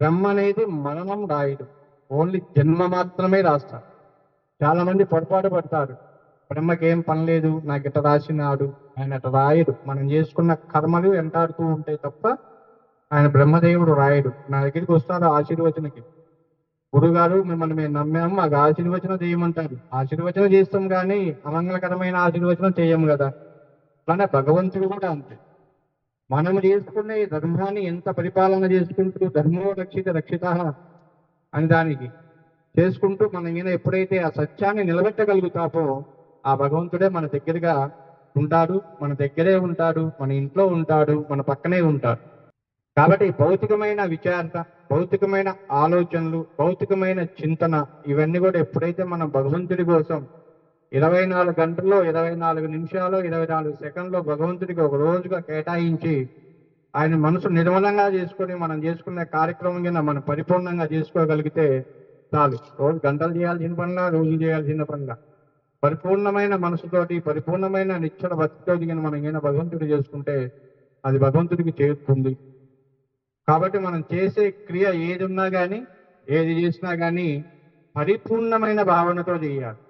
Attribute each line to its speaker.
Speaker 1: బ్రహ్మ అనేది మరణం రాయడు. ఓన్లీ జన్మ మాత్రమే రాస్తారు చాలా మంది పొరపాటు పడతారు. బ్రహ్మకి ఏం పని లేదు నాకు ఇట రాసినాడు ఆయన ఇట రాయడు. మనం చేసుకున్న కర్మలు వెంటాడుతూ ఉంటాయి తప్ప ఆయన బ్రహ్మదేవుడు రాయడు. నా దగ్గరికి వస్తారు ఆశీర్వచనకి. గురుగారు మిమ్మల్ని మేము నమ్మాము మాకు ఆశీర్వచనం చేయమంటారు. ఆశీర్వచనం చేస్తాం కానీ అమంగళకరమైన ఆశీర్వచనం చేయము కదా. అలానే భగవంతుడు కూడా అంతే. మనం చేసుకునే ఈ ధర్మాన్ని ఎంత పరిపాలన చేసుకుంటూ ధర్మో రక్షిత రక్షిత అని దానికి చేసుకుంటూ మన మీద ఎప్పుడైతే ఆ సత్యాన్ని నిలబెట్టగలుగుతామో ఆ భగవంతుడే మన దగ్గరగా ఉంటాడు మన దగ్గరే ఉంటాడు మన ఇంట్లో ఉంటాడు మన పక్కనే ఉంటాడు. కాబట్టి భౌతికమైన విచారణ భౌతికమైన ఆలోచనలు భౌతికమైన చింతన ఇవన్నీ కూడా ఎప్పుడైతే మనం భగవంతుడి కోసం ఇరవై నాలుగు గంటల్లో ఇరవై నాలుగు నిమిషాలు ఇరవై నాలుగు సెకండ్లో భగవంతుడికి ఒక రోజుగా కేటాయించి ఆయన మనసు నిర్మలంగా చేసుకొని మనం చేసుకునే కార్యక్రమం కింద మనం పరిపూర్ణంగా చేసుకోగలిగితే చాలు. రోజు గంటలు చేయాల్సిన పనిలా రోజు చేయాల్సిన పనిలా. పరిపూర్ణమైన మనసుతోటి పరిపూర్ణమైన నిచ్చల భక్తితో దిగిన మనం ఏమైనా భగవంతుడు చేసుకుంటే అది భగవంతుడికి చేరుతుంది. కాబట్టి మనం చేసే క్రియ ఏది ఉన్నా కానీ ఏది చేసినా కానీ పరిపూర్ణమైన భావనతో చేయాలి.